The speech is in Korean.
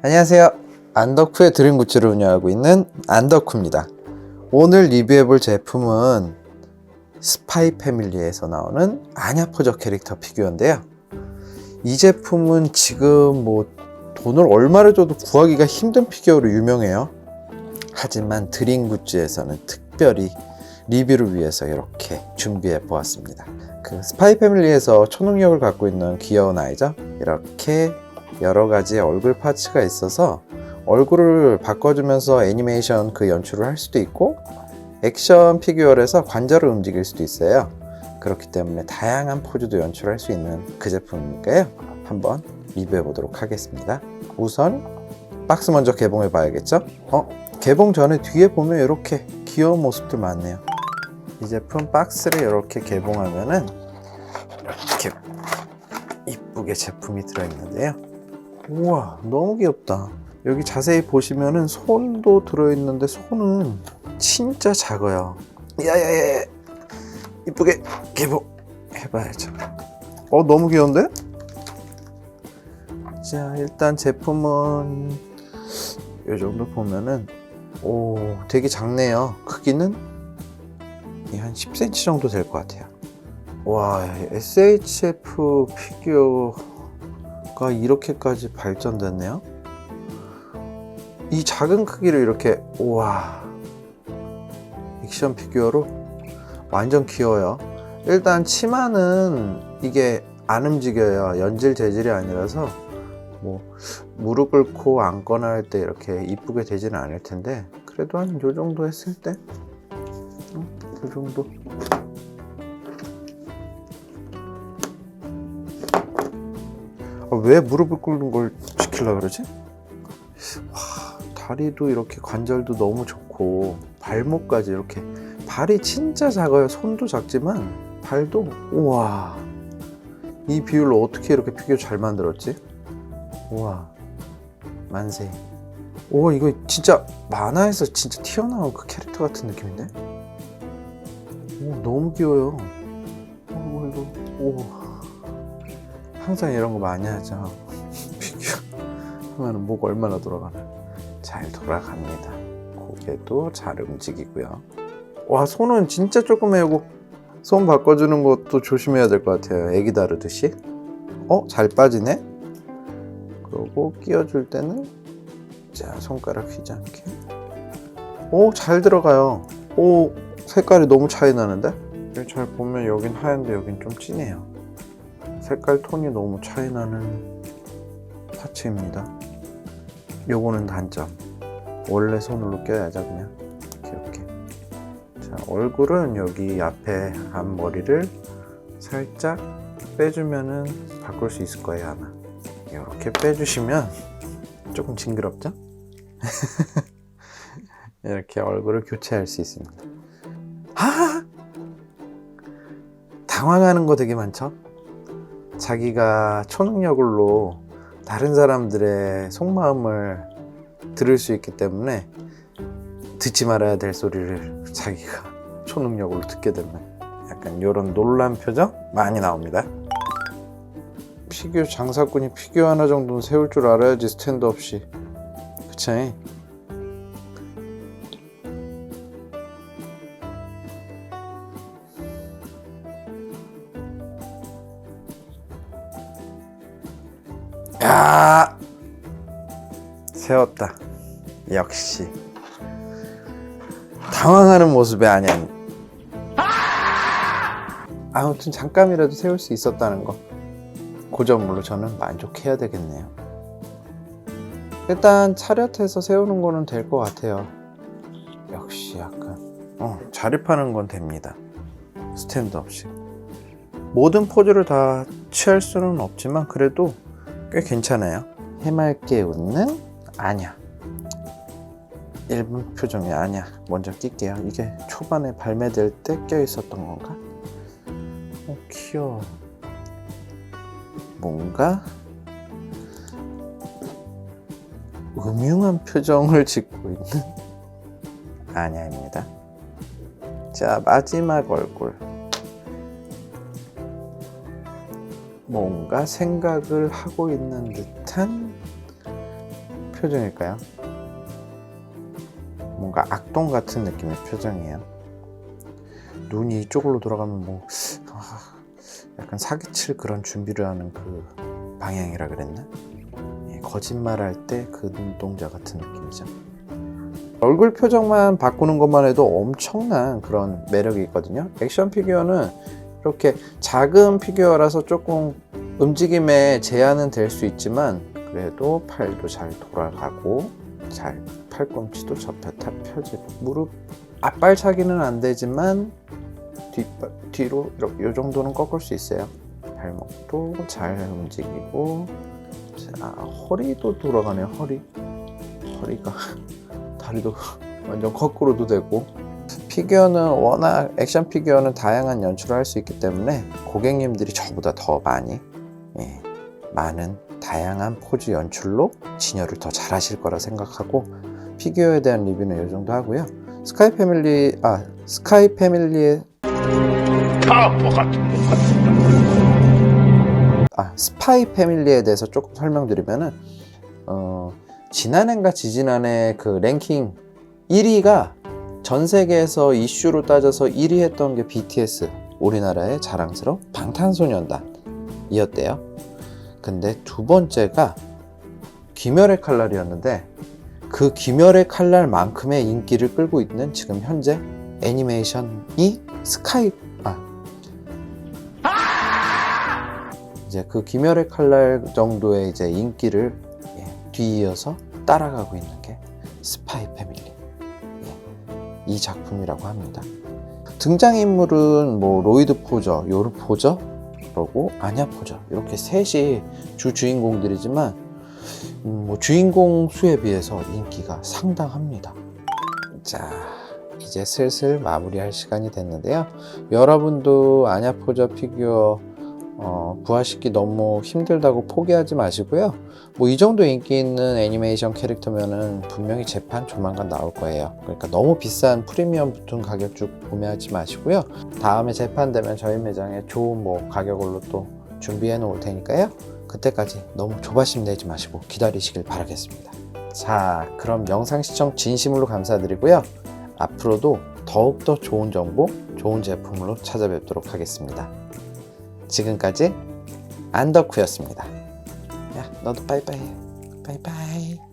안녕하세요. 안덕후의 드림 굿즈를 운영하고 있는 안덕후입니다. 오늘 리뷰해 볼 제품은 스파이 패밀리에서 나오는 아냐 포저 캐릭터 피규어인데요. 이 제품은 지금 뭐 돈을 얼마를 줘도 구하기가 힘든 피규어로 유명해요. 하지만 드림 굿즈에서는 특별히 리뷰를 위해서 이렇게 준비해 보았습니다. 그 스파이 패밀리에서 초능력을 갖고 있는 귀여운 아이죠. 이렇게 여러 가지 얼굴 파츠가 있어서 얼굴을 바꿔주면서 애니메이션 그 연출을 할 수도 있고 액션 피규어에서 관절을 움직일 수도 있어요. 그렇기 때문에 다양한 포즈도 연출할 수 있는 그 제품이니까요. 한번 리뷰해 보도록 하겠습니다. 우선 박스 먼저 개봉해 봐야겠죠? 어? 개봉 전에 뒤에 보면 이렇게 귀여운 모습들 많네요. 이 제품 박스를 이렇게 개봉하면은 이렇게 이쁘게 제품이 들어있는데요. 우와, 너무 귀엽다. 여기 자세히 보시면은 손도 들어있는데 손은 진짜 작아요. 야야야, 이쁘게 개봉 해봐야죠. 어, 너무 귀여운데? 자, 일단 제품은 이 정도 보면은 오, 되게 작네요. 크기는 한 10cm 정도 될 것 같아요. 와, SHF 피규어 가 이렇게까지 발전됐네요. 이 작은 크기를 이렇게 우와 액션 피규어로 완전 귀여워요. 일단 치마는 이게 안 움직여요. 연질 재질이 아니라서 뭐 무릎 꿇고 앉거나 할 때 이렇게 이쁘게 되지는 않을 텐데 그래도 한 요 정도 했을 때, 음, 요 정도. 왜 무릎을 꿇는 걸 시키려 그러지? 와, 다리도 이렇게 관절도 너무 좋고 발목까지 이렇게 발이 진짜 작아요. 손도 작지만 발도 우와 이 비율로 어떻게 이렇게 피규어 잘 만들었지? 우와 만세. 오 이거 진짜 만화에서 진짜 튀어나온 그 캐릭터 같은 느낌인데? 오 너무 귀여워요. 오 이거 오 항상 이런 거 많이 하죠. 피규어 하면은 목 얼마나 돌아가나. 잘 돌아갑니다. 고개도 잘 움직이고요. 와 손은 진짜 조그매고 손 바꿔주는 것도 조심해야 될 것 같아요. 애기 다루듯이. 어? 잘 빠지네? 그리고 끼워줄 때는 자 손가락 휘지 않게 오 잘 들어가요 오 색깔이 너무 차이 나는데 잘 보면 여긴 하얀데 여긴 좀 진해요 색깔 톤이 너무 차이 나는 파츠입니다 요거는 단점 원래 손으로 껴야죠 그냥 이렇게 자 얼굴은 여기 앞에 앞머리를 살짝 빼주면은 바꿀 수 있을 거예요 아마 이렇게 빼주시면 조금 징그럽죠? 이렇게 얼굴을 교체할 수 있습니다. 아! 당황하는 거 되게 많죠? 자기가 초능력으로 다른 사람들의 속마음을 들을 수 있기 때문에 듣지 말아야 될 소리를 자기가 초능력으로 듣게 되면 약간 이런 놀란 표정 많이 나옵니다. 피규어 장사꾼이 피규어 하나 정도는 세울 줄 알아야지 스탠드 없이 그치? 야 세웠다 역시 당황하는 모습이 아니야 아무튼 잠깐이라도 세울 수 있었다는 거 그 점으로 저는 만족해야 되겠네요. 일단 차렷해서 세우는 거는 될 것 같아요. 역시 약간 어, 자립하는 건 됩니다. 스탠드 없이. 모든 포즈를 다 취할 수는 없지만 그래도 꽤 괜찮아요. 해맑게 웃는 아냐. 1분 표정이 아냐. 먼저 낄게요. 이게 초반에 발매될 때 껴 있었던 건가? 어, 귀여워. 뭔가 음흉한 표정을 짓고 있는 아냐입니다. 자, 마지막 얼굴. 뭔가 생각을 하고 있는 듯한 표정일까요? 뭔가 악동 같은 느낌의 표정이에요. 눈이 이쪽으로 돌아가면 뭐 아, 약간 사기칠 그런 준비를 하는 그 방향이라 그랬나? 예, 거짓말할 때 그 눈동자 같은 느낌이죠. 얼굴 표정만 바꾸는 것만 해도 엄청난 그런 매력이 있거든요. 액션 피규어는 이렇게 작은 피규어라서 조금 움직임에 제한은 될 수 있지만 그래도 팔도 잘 돌아가고 잘 팔꿈치도 접혔다 펴지고 무릎 앞발차기는 안 되지만 뒤, 뒤로 이렇게 이 정도는 꺾을 수 있어요. 발목도 잘 움직이고 자, 허리도 돌아가네요. 허리 허리가 다리도 완전 거꾸로도 되고 피규어는 워낙 액션 피규어는 다양한 연출을 할 수 있기 때문에 고객님들이 저보다 더 많이 예, 많은 다양한 포즈 연출로 진열을 더 잘하실 거라 생각하고 피규어에 대한 리뷰는 이 정도 하고요. 스카이 패밀리 아 스카이 패밀리의 타포 같은 것 같습니다. 아 스파이 패밀리에 대해서 조금 설명드리면은 어, 지난해인가 지지난해 그 랭킹 1위가 전 세계에서 이슈로 따져서 1위 했던 게 BTS 우리나라의 자랑스러운 방탄소년단이었대요. 근데 두 번째가 귀멸의 칼날이었는데 그 귀멸의 칼날만큼의 인기를 끌고 있는 지금 현재 애니메이션이 스카이 아 이제 그 귀멸의 칼날 정도의 이제 인기를 예, 뒤이어서 따라가고 있는 게 스파이 패밀리 예, 이 작품이라고 합니다. 등장인물은 뭐 로이드 포저, 요르 포저, 그러고 아냐 포저 이렇게 셋이 주 주인공들이지만 음, 뭐 주인공 수에 비해서 인기가 상당합니다. 자, 이제 슬슬 마무리할 시간이 됐는데요. 여러분도 아냐 포저 피규어 어, 구하시기 너무 힘들다고 포기하지 마시고요. 뭐 이 정도 인기 있는 애니메이션 캐릭터면은 분명히 재판 조만간 나올 거예요. 그러니까 너무 비싼 프리미엄 붙은 가격 쭉 구매하지 마시고요. 다음에 재판되면 저희 매장에 좋은 뭐 가격으로 또 준비해 놓을 테니까요. 그때까지 너무 조바심 내지 마시고 기다리시길 바라겠습니다. 자, 그럼 영상 시청 진심으로 감사드리고요. 앞으로도 더욱더 좋은 정보, 좋은 제품으로 찾아뵙도록 하겠습니다. 지금까지 안덕후였습니다. 야, 너도 빠이빠이. 해. 빠이빠이.